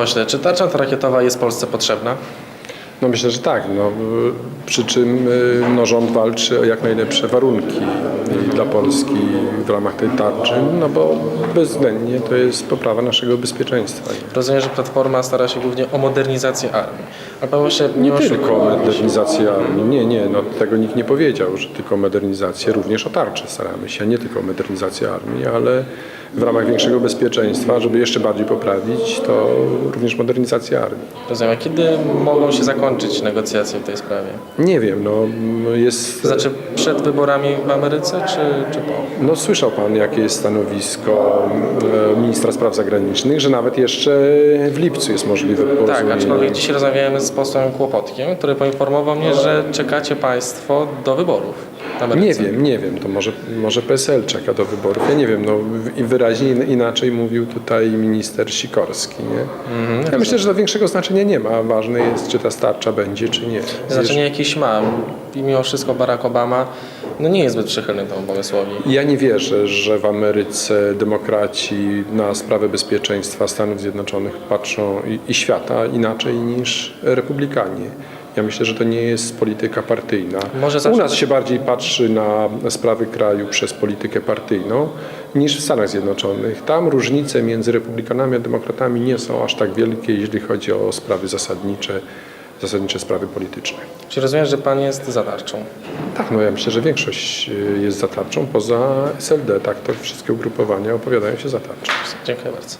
pośle, czy tarcza antyrakietowa jest Polsce potrzebna? No myślę, że tak. No, przy czym y, no, rząd walczy o jak najlepsze warunki dla Polski w ramach tej tarczy, no bo bezwzględnie to jest poprawa naszego bezpieczeństwa. Rozumiem, że Platforma stara się głównie o modernizację armii. Ale panie pośle, nie, Nie tylko się. modernizacja armii. Nie, nie, no tego nikt nie powiedział, że tylko modernizację, również o tarczę staramy się, a nie tylko o modernizację armii, ale w ramach większego bezpieczeństwa, żeby jeszcze bardziej poprawić, to również modernizacja armii. Rozumiem, a kiedy mogą się zakończyć negocjacje w tej sprawie? Nie wiem, no jest... To znaczy przed wyborami w Ameryce, czy, czy po? No słyszał pan, jakie jest stanowisko e, ministra spraw zagranicznych, że nawet jeszcze w lipcu jest możliwe Tak, porozumienie. aczkolwiek dzisiaj rozmawiałem z posłem Kłopotkiem, który poinformował mnie, że czekacie Państwo do wyborów Nie wiem, nie wiem, to może, może PSL czeka do wyborów, ja nie wiem, no i wyraźnie in- inaczej mówił tutaj minister Sikorski, nie? Mhm, ja myślę, że to większego znaczenia nie ma, ważne jest, czy ta starcza będzie, czy nie. Znaczenie jakieś ma. I mimo wszystko Barack Obama no nie jest zbyt przychylny temu pomysłowi. Ja nie wierzę, że w Ameryce demokraci na sprawę bezpieczeństwa Stanów Zjednoczonych patrzą i, i świata inaczej niż republikanie. Ja myślę, że to nie jest polityka partyjna. U nas tak- się bardziej patrzy na sprawy kraju przez politykę partyjną niż w Stanach Zjednoczonych. Tam różnice między republikanami a demokratami nie są aż tak wielkie, jeśli chodzi o sprawy zasadnicze, zasadnicze sprawy polityczne. Czy rozumiem, że Pan jest za tarczą? Tak, no ja myślę, że większość y, jest za tarczą, poza SLD, tak, to wszystkie ugrupowania opowiadają się za tarczą. Dziękuję bardzo.